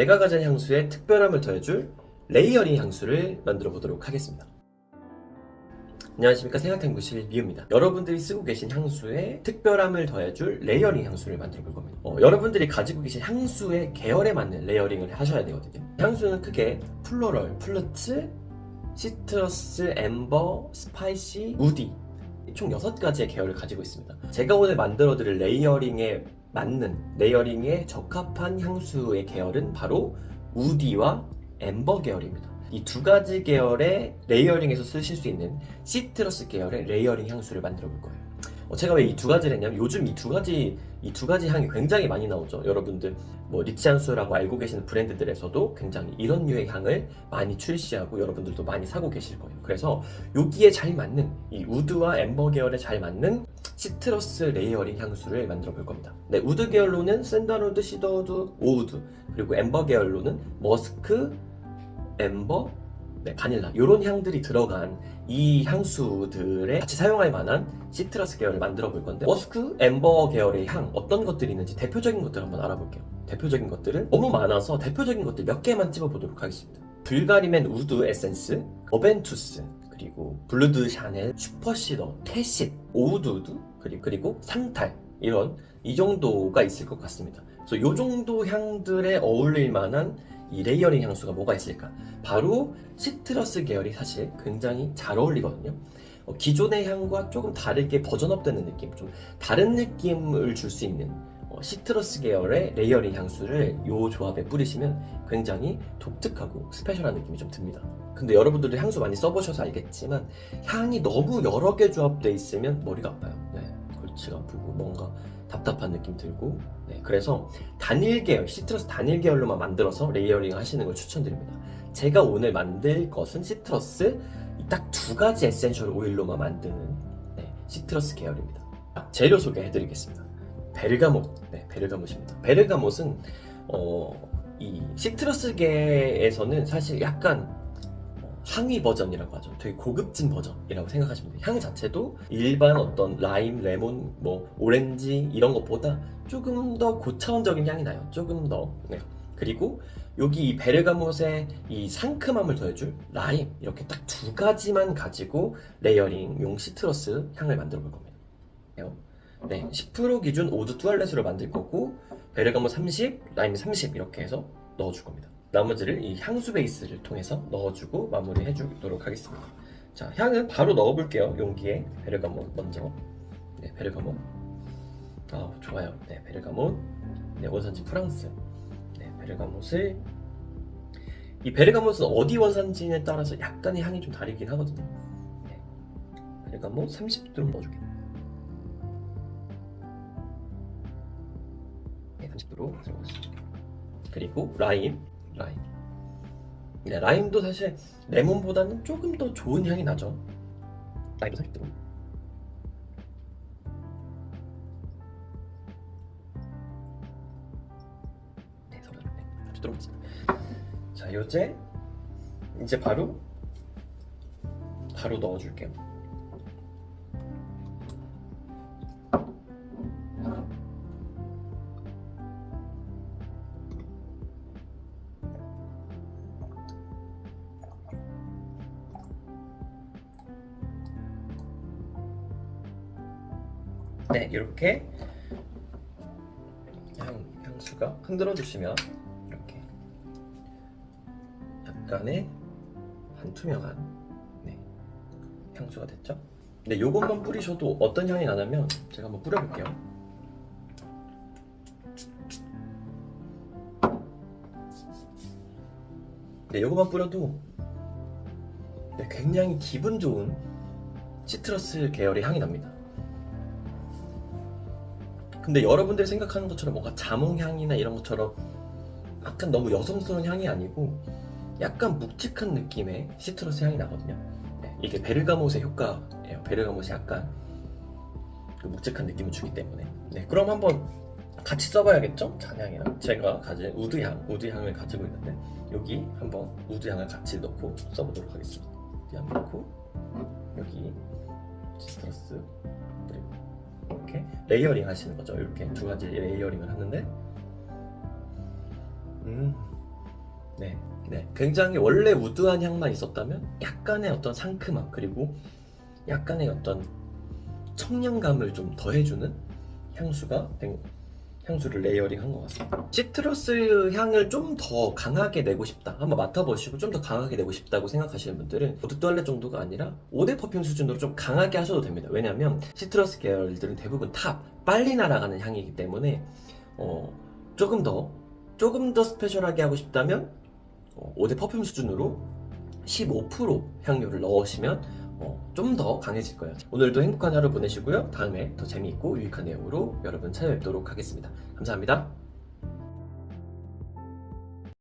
내가 가진 향수에 특별함을 더해줄 레이어링 향수를 만들어 보도록 하겠습니다. 안녕하십니까 생각탐구실 미우입니다. 여러분들이 쓰고 계신 향수에 특별함을 더해줄 레이어링 향수를 만들어 볼 겁니다. 어, 여러분들이 가지고 계신 향수의 계열에 맞는 레이어링을 하셔야 되거든요. 향수는 크게 플로럴, 플루츠, 시트러스, 엠버, 스파이시, 우디 총 6가지의 계열을 가지고 있습니다. 제가 오늘 만들어 드릴 레이어링에 맞는 레이어링에 적합한 향수의 계열은 바로 우디와 엠버 계열입니다. 이 두 가지 계열의 레이어링에서 쓰실 수 있는 시트러스 계열의 레이어링 향수를 만들어 볼 거예요. 어, 제가 왜 이 두 가지를 했냐면 요즘 이 두 가지 이 두 가지 향이 굉장히 많이 나오죠. 여러분들 뭐 리치 향수라고 알고 계시는 브랜드들에서도 굉장히 이런 류의 향을 많이 출시하고 여러분들도 많이 사고 계실 거예요. 그래서 여기에 잘 맞는 이 우드와 엠버 계열에 잘 맞는 시트러스 레이어링 향수를 만들어 볼 겁니다. 네, 우드 계열로는 샌달우드, 시더우드, 오우드 그리고 엠버 계열로는 머스크, 엠버, 네, 바닐라 이런 향들이 들어간 이 향수들에 같이 사용할 만한 시트러스 계열을 만들어 볼 건데 머스크, 엠버 계열의 향 어떤 것들이 있는지 대표적인 것들 한번 알아볼게요. 대표적인 것들은 너무 많아서 대표적인 것들 몇 개만 찝어보도록 하겠습니다. 불가리맨 우드 에센스, 어벤투스, 그리고 블루드 샤넬, 슈퍼시더, 캐시, 오우드우드, 그리고, 그리고 상탈 이런 이 정도가 있을 것 같습니다. 그래서 이 정도 향들에 어울릴 만한 이 레이어링 향수가 뭐가 있을까? 바로 시트러스 계열이 사실 굉장히 잘 어울리거든요. 어, 기존의 향과 조금 다르게 버전업되는 느낌, 좀 다른 느낌을 줄 수 있는 어, 시트러스 계열의 레이어링 향수를 이 조합에 뿌리시면 굉장히 독특하고 스페셜한 느낌이 좀 듭니다. 근데 여러분들도 향수 많이 써보셔서 알겠지만 향이 너무 여러 개 조합돼 있으면 머리가 아파요. 네, 골치가 아프고 뭔가 답답한 느낌 들고 네, 그래서 단일 계열, 시트러스 단일 계열로만 만들어서 레이어링 하시는 걸 추천드립니다. 제가 오늘 만들 것은 시트러스 딱 두 가지 에센셜 오일로만 만드는 네, 시트러스 계열입니다. 아, 재료 소개해드리겠습니다. 베르가못, 네, 베르가못입니다. 베르가못은 어, 이 시트러스계에서는 사실 약간 어, 상위 버전이라고 하죠. 되게 고급진 버전이라고 생각하시면 돼요. 향 자체도 일반 어떤 라임, 레몬, 뭐 오렌지 이런 것보다 조금 더 고차원적인 향이 나요. 조금 더. 네. 그리고 여기 이 베르가못의 이 상큼함을 더해줄 라임 이렇게 딱 두 가지만 가지고 레이어링용 시트러스 향을 만들어 볼 겁니다. 네, 10% 기준 오드 뚜알렛으로 만들 거고 베르가못 30, 라임 30 이렇게 해서 넣어줄 겁니다. 나머지를 이 향수 베이스를 통해서 넣어주고 마무리해 주도록 하겠습니다. 자, 향은 바로 넣어 볼게요. 용기에 베르가못 먼저. 네, 베르가못. 아, 좋아요. 네, 베르가못. 네, 원산지 프랑스. 네, 베르가못을 이 베르가못은 어디 원산지에 따라서 약간의 향이 좀 다르긴 하거든요. 네, 베르가못 30도로 넣어줄게요. 네, 30도로 들어갔습니다. 그리고 라임, 라임. 네, 라임도 사실 레몬보다는 조금 더 좋은 향이 나죠. 라임도 30도로. 네, 서로 네, 30도로 맞습니다. 자, 요제 이제 바로 바로 넣어줄게요. 네, 이렇게 향, 향수가 흔들어 주시면 이렇게 약간의 반투명한 네, 향수가 됐죠? 근데 요것만 뿌리셔도 어떤 향이 나냐면 제가 한번 뿌려볼게요. 네, 요것만 뿌려도 네, 굉장히 기분 좋은 시트러스 계열의 향이 납니다. 근데 여러분들이 생각하는 것처럼 뭔가 자몽향이나 이런 것처럼 약간 너무 여성스러운 향이 아니고 약간 묵직한 느낌의 시트러스 향이 나거든요. 네, 이게 베르가못의 효과예요. 베르가못이 약간 그 묵직한 느낌을 주기 때문에. 네, 그럼 한번 같이 써봐야겠죠? 잔향이랑 제가 가진 우드향, 우드향을 가지고 있는데 여기 한번 우드향을 같이 넣고 써보도록 하겠습니다. 우드향 넣고 여기 시트러스 이렇게 레이어링 하시는 거죠. 이렇게 두 가지 레이어링을 하는데 음 네, 네. 굉장히 원래 우드한 향만 있었다면 약간의 어떤 상큼함 그리고 약간의 어떤 청량감을 좀 더해주는 향수가 된- 향수를 레이어링한 것 같습니다. 시트러스 향을 좀 더 강하게 내고 싶다. 한번 맡아보시고 좀 더 강하게 내고 싶다고 생각하시는 분들은 오드 뚜알렛 정도가 아니라 오데 퍼퓸 수준으로 좀 강하게 하셔도 됩니다. 왜냐하면 시트러스 계열들은 대부분 탑 빨리 날아가는 향이기 때문에 어, 조금 더 조금 더 스페셜하게 하고 싶다면 어, 오데 퍼퓸 수준으로 15% 향료를 넣으시면 어, 좀 더 강해질 거예요. 오늘도 행복한 하루 보내시고요. 다음에 더 재미있고 유익한 내용으로 여러분 찾아뵙도록 하겠습니다. 감사합니다.